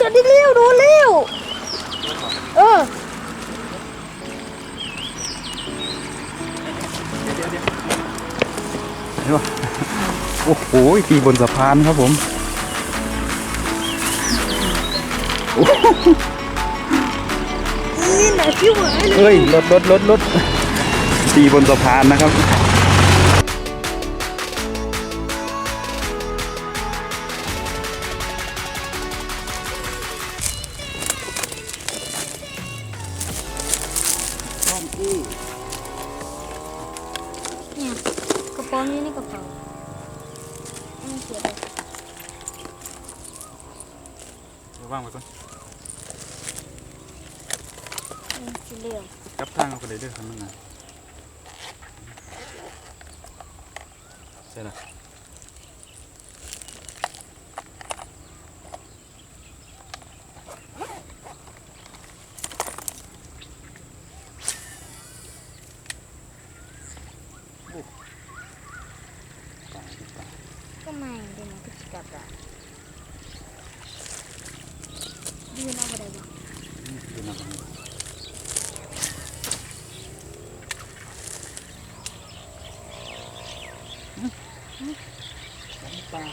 จะได้เร็วโดนเร็วเออเดี๋ยวโอ้โหตีบนสะพานครับผมนี่ไหนพี่หวายเลยเฮ้ยรถรถรถรถตีบนสะพานนะครับ ว่างไว้ก่อนอันนี้สีเหลืองกลั บทางเอาไปเลยเด้อครับมันนะใช่ละก็ไม่เดี๋ยวมันก็จะกลับละยืนเอาอะไรบ้างดูนะตรงนี้ปลา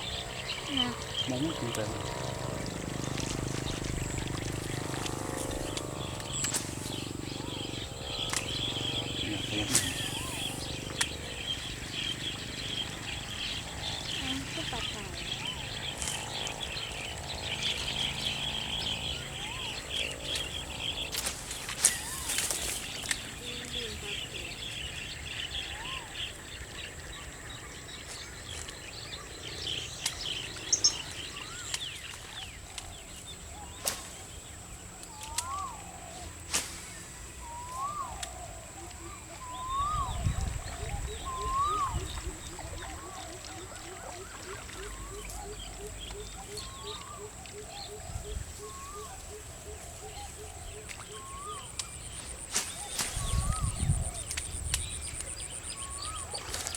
นะมองไม่ถึงแต่เนี่ยเสียง อันนี้ก็ปลาเต่า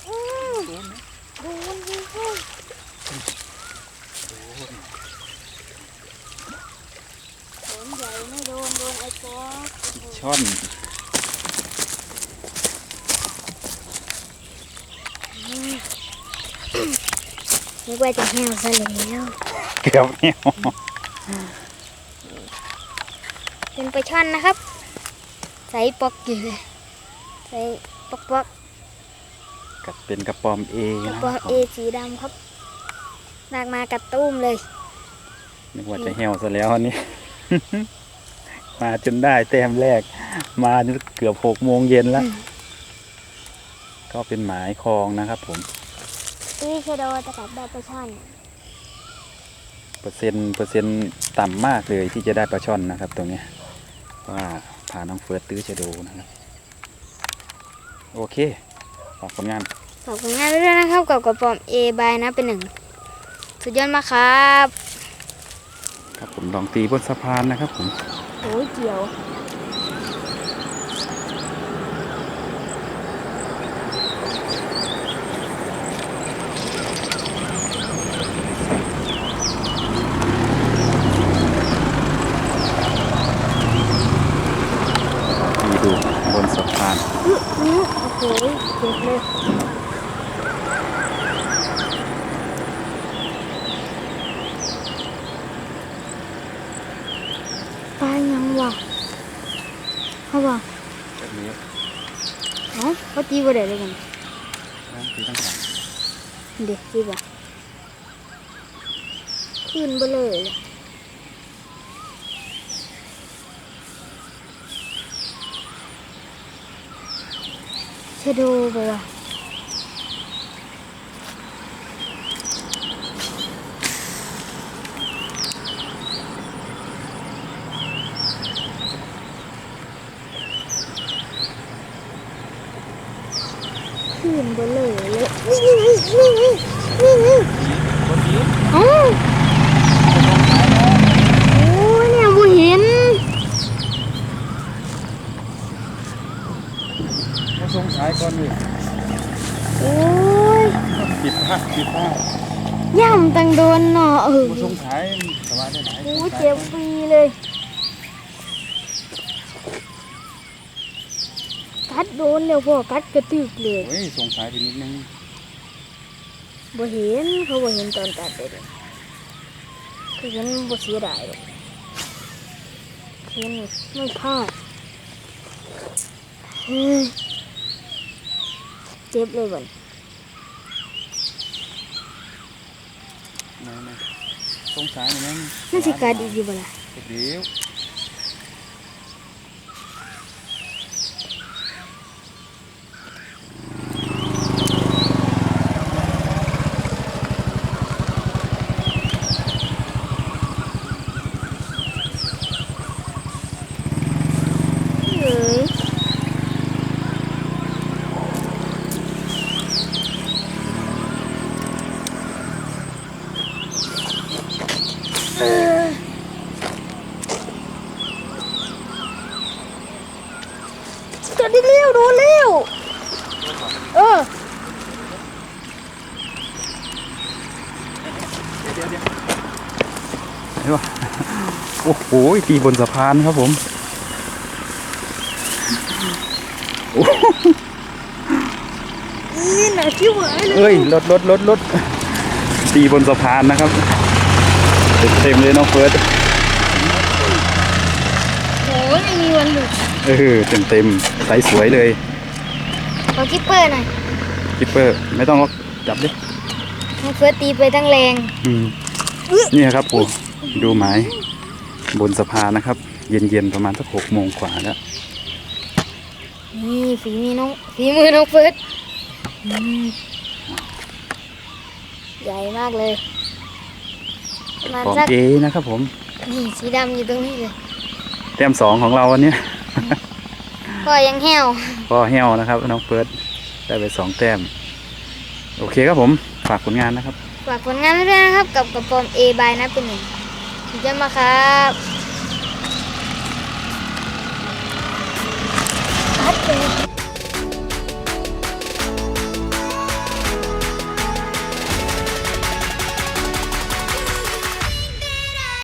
อืมโดนยิงเข้าโดนใหญ่ไม่โดน โดนไอ้ตัว ช่อนนึกว่าจะแห้วซะแล้วเกือบแนวเป็นปลาช่อนนะครับ ใส่ปอกอยู่เลยใส่ปอกปอกกับเป็นกระปอมเอๆกระนะปอกเอสีดำครับลากมากระตุ้มเลยนึกว่าจะเหี่ยวซะแล้วอันนี้ มาจนได้แต้มแรก มาจนเกือบหกโมงเย็นแล้วอืมก็เป็นหมายคลองนะครับผมอีเชโดจะกัดได้ปลาช่อนเปอร์เซ็นต์เปอร์เซ็นต์ต่ำมากเลยที่จะได้ปลาช่อนนะครับ ตรงเนี้ยว่าพาน้องเฟิร์สตื้อจะดูนะครับโอเคฝากผลงานขอบคุณงานด้วยนะครับกับกระป๋อม A บายนะเป็นหนึ่งสุดยอดมากครับ ครับผมลองตีบนสะพานนะครับผม โอ้ยเกี่ยว ตีดูบนสะพาน อื้ออื้อโอ้โหเจ็บเลย ปลายังวะเขาบอกแบบนี้เอ้าเขาตีบ่ได้เลยกันตีตั้งหลังเด็กตีบ่ขึ้นบ่เลยชะโดบ่วะ ย่ำตังโดนหนอเอองขายสบายได้ไหนโอ้เจ็บฟรีเลยกัดโดนแล้วพ่อกัดกระตึกเลยโอ้ยสงสัยไปนิดนึงบ่เห็นเขาบ่เห็นตอนกัดเลยคือฉันบ่เสียดายหรอกคือไม่พลาดเจ็บเลยบ่น นะนะสงสัยนิดนึงน่าสิกัดอีกอยู่บ่ล่ะเดี๋ยว กัดได้เร็วโดนเร็วเออเดี๋ยวเดี๋ยวเดี๋ยวโอ้โหตีบนสะพานครับผมโอ้นี่หนาชิวหายเลยเอ้ยรถรถรถรถตีบนสะพานนะครับ เต็มๆเลยน้องเฟิร์สโอ้ย ไม่มีวันหลุดเออเต็มเต็มๆใสสวยเลยขอคิปเปอร์หน่อยคิปเปอร์ไม่ต้องล็อกจับดิให้เฟิร์สตีไปตั้งแรง อืมนี่ครับปู่ดูหมายบนสะพานนะครับ เย็นๆ ประมาณสักหกโมงกว่าแล้ว นี่ฝีมือน้องฝีมือน้องเฟิร์สอืมใหญ่มากเลยประมาณของสักเจนะครับผม นี่สีดำอยู่ตรงนี้เลย แต้มสองของเราวันเนี้ยก็ยังแห้วก็แห้วนะครับ น้องเฟิร์สได้ไปสองแต้ม โอเคครับผม ฝากผลงานนะครับ ฝากผลงานไว้ด้วยนะครับ กับกระป๋อม A บายนะเป็นหนึ่งสุดยอดมากครับคัดเลย